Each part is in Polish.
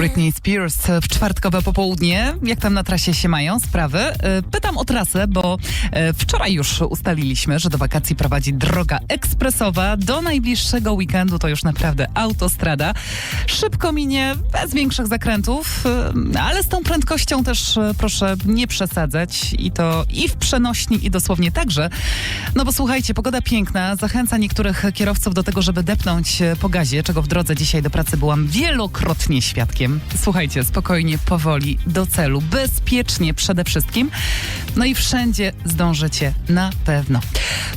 Britney Spears w czwartkowe popołudnie. Jak tam na trasie się mają sprawy? E, Pytam o trasę, bo e, wczoraj już ustaliliśmy, że do wakacji prowadzi droga ekspresowa. Do najbliższego weekendu to już naprawdę autostrada. Szybko minie, bez większych zakrętów, e, ale z tą prędkością też proszę nie przesadzać i to i w przenośni, i dosłownie także. No bo słuchajcie, pogoda piękna, zachęca niektórych kierowców do tego, żeby depnąć po gazie, czego w drodze dzisiaj do pracy byłam wielokrotnie świadkiem. Słuchajcie, spokojnie, powoli, do celu, bezpiecznie przede wszystkim. No i wszędzie zdążycie na pewno.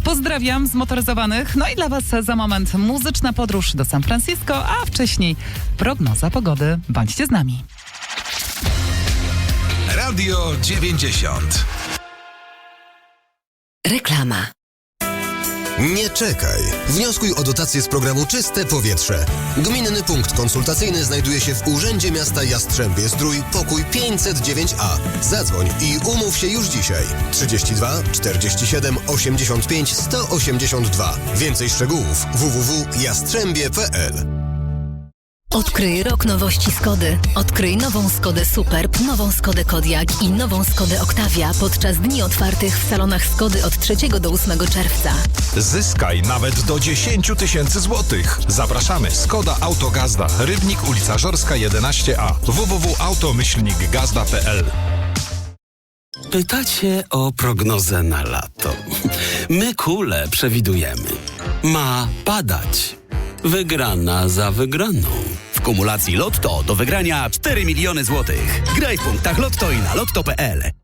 Pozdrawiam zmotoryzowanych. No i dla Was za moment muzyczna podróż do San Francisco, a wcześniej prognoza pogody. Bądźcie z nami. Radio 90. Reklama. Nie czekaj. Wnioskuj o dotację z programu Czyste Powietrze. Gminny punkt konsultacyjny znajduje się w Urzędzie Miasta Jastrzębie Zdrój, pokój 509A. Zadzwoń i umów się już dzisiaj. 32 47 85 182. Więcej szczegółów www.jastrzębie.pl Odkryj rok nowości Skody. Odkryj nową Skodę Superb, nową Skodę Kodiaq i nową Skodę Octavia podczas dni otwartych w salonach Skody od 3 do 8 czerwca. Zyskaj nawet do 10 tysięcy złotych. Zapraszamy. Skoda Autogazda. Rybnik ulica Żorska 11A. www.automyślnikgazda.pl Pytacie o prognozę na lato. My kule przewidujemy. Ma padać. Wygrana za wygraną. W kumulacji Lotto do wygrania 4 miliony złotych. Graj w punktach Lotto i na lotto.pl.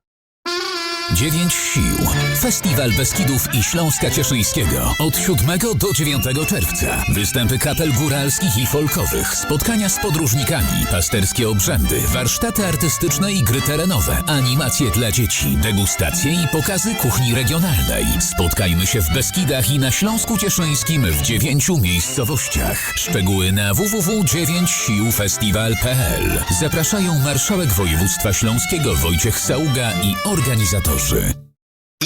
Dziewięć sił. Festiwal Beskidów i Śląska Cieszyńskiego. Od 7 do 9 czerwca. Występy kapel góralskich i folkowych. Spotkania z podróżnikami. Pasterskie obrzędy. Warsztaty artystyczne i gry terenowe. Animacje dla dzieci. Degustacje i pokazy kuchni regionalnej. Spotkajmy się w Beskidach i na Śląsku Cieszyńskim w dziewięciu miejscowościach. Szczegóły na www.dziewięćsiłfestiwal.pl Zapraszają marszałek województwa śląskiego Wojciech Saługa i organizatorzy.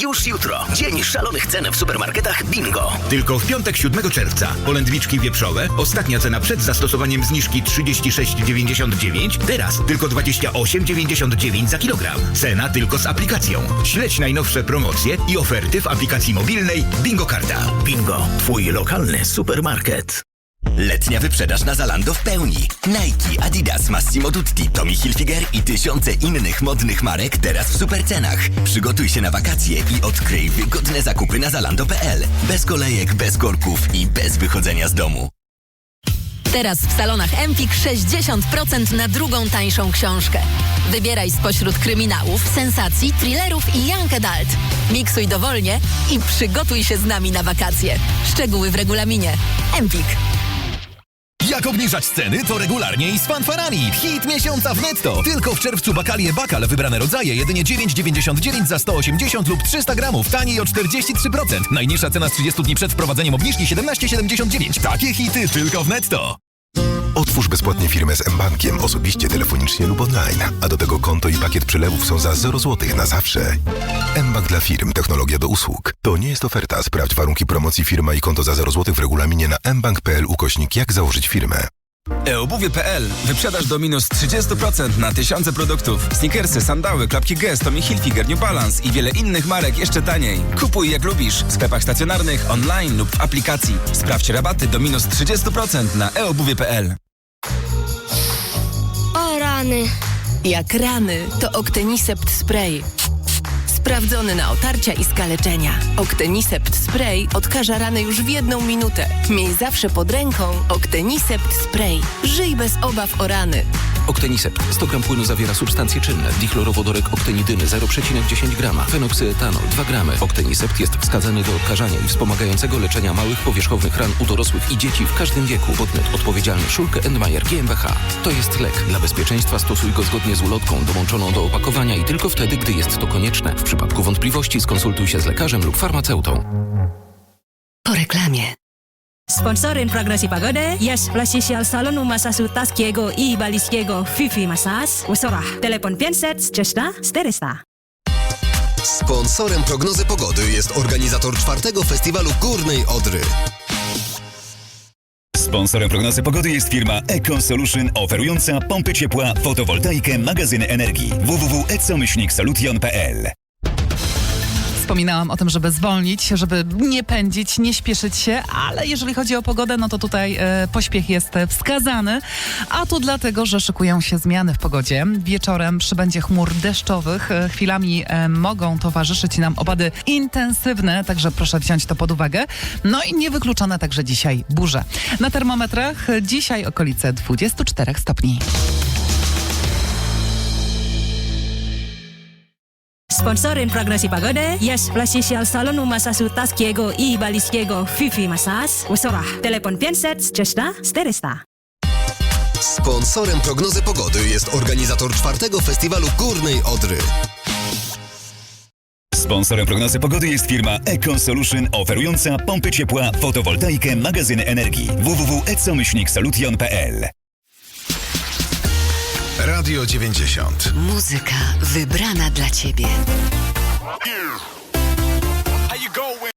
Już jutro. Dzień szalonych cen w supermarketach Bingo. Tylko w piątek 7 czerwca. Polędwiczki wieprzowe. Ostatnia cena przed zastosowaniem zniżki 36,99. Teraz tylko 28,99 za kilogram. Cena tylko z aplikacją. Śledź najnowsze promocje i oferty w aplikacji mobilnej Bingo Karta. Bingo. Twój lokalny supermarket. Letnia wyprzedaż na Zalando w pełni. Nike, Adidas, Massimo Dutti, Tommy Hilfiger i tysiące innych modnych marek teraz w supercenach. Przygotuj się na wakacje i odkryj wygodne zakupy na zalando.pl. Bez kolejek, bez korków i bez wychodzenia z domu. Teraz w salonach Empik 60% na drugą tańszą książkę. Wybieraj spośród kryminałów, sensacji, thrillerów i young adult. Miksuj dowolnie i przygotuj się z nami na wakacje. Szczegóły w regulaminie. Empik. Jak obniżać ceny, to regularnie i z fanfarami. Hit miesiąca w netto. Tylko w czerwcu bakalie bakal wybrane rodzaje jedynie 9,99 za 180 lub 300 gramów. Taniej o 43%. Najniższa cena z 30 dni przed wprowadzeniem obniżki 17,79. Takie hity tylko w netto. Otwórz bezpłatnie firmę z mBankiem osobiście, telefonicznie lub online, a do tego konto i pakiet przelewów są za 0 zł na zawsze. mBank dla firm, technologia do usług. To nie jest oferta. Sprawdź warunki promocji firma i konto za 0 zł w regulaminie na mbank.pl ukośnik jak założyć firmę. eobuwie.pl Wyprzedaż do minus 30% na tysiące produktów. Snickersy, sandały, klapki Guess, Tommy Hilfiger, New Balance i wiele innych marek jeszcze taniej. Kupuj jak lubisz w sklepach stacjonarnych, online lub w aplikacji. Sprawdź rabaty do minus 30% na eobuwie.pl rany. Jak rany, to Octenisept Spray. Sprawdzony na otarcia i skaleczenia. Octenisept Spray odkaża rany już w jedną minutę. Miej zawsze pod ręką Octenisept Spray. Żyj bez obaw o rany. Octenisept. 100 gram płynu zawiera substancje czynne. Dichlorowodorek oktenidyny 0,10 grama. Fenoksyetanol 2 gramy. Octenisept jest wskazany do odkażania i wspomagającego leczenia małych powierzchownych ran u dorosłych i dzieci w każdym wieku. Podmiot odpowiedzialny Szulkę Endmayer GmbH. To jest lek. Dla bezpieczeństwa stosuj go zgodnie z ulotką dołączoną do opakowania i tylko wtedy, gdy jest to konieczne. W przypadku wątpliwości skonsultuj się z lekarzem lub farmaceutą. Po reklamie. Sponsorin prognosi pagody jest Plasicial Salonu Masasu Taskiego i Baliskiego Fifi Masas Usorah. Telepon 500 300 400. Sponsorem prognozy pogody jest organizator czwartego festiwalu Górnej Odry. Sponsorem prognozy pogody jest firma Econ Solution oferująca pompy ciepła, fotowoltaikę, magazyny energii. www.ecomyślniksolution.pl Wspominałam o tym, żeby zwolnić, żeby nie pędzić, nie śpieszyć się, ale jeżeli chodzi o pogodę, no to tutaj e, pośpiech jest wskazany, a to dlatego, że szykują się zmiany w pogodzie. Wieczorem przybędzie chmur deszczowych, e, chwilami e, mogą towarzyszyć nam opady intensywne, także proszę wziąć to pod uwagę. No i niewykluczone także dzisiaj burze. Na termometrach dzisiaj okolice 24 stopni. Sponsorin prognosi pagody jest Plasicial Salonu Masasu Taskiego i Baliskiego Fifi Massage u Sorach. Telepon 500 300 400. Sponsorem prognozy pogody jest organizator czwartego festiwalu Górnej Odry. Sponsorem prognozy pogody jest firma Econ Solution oferująca pompy ciepła, fotowoltaikę, magazyny energii. www.ecomyślniksolution.pl Radio 90. Muzyka wybrana dla Ciebie.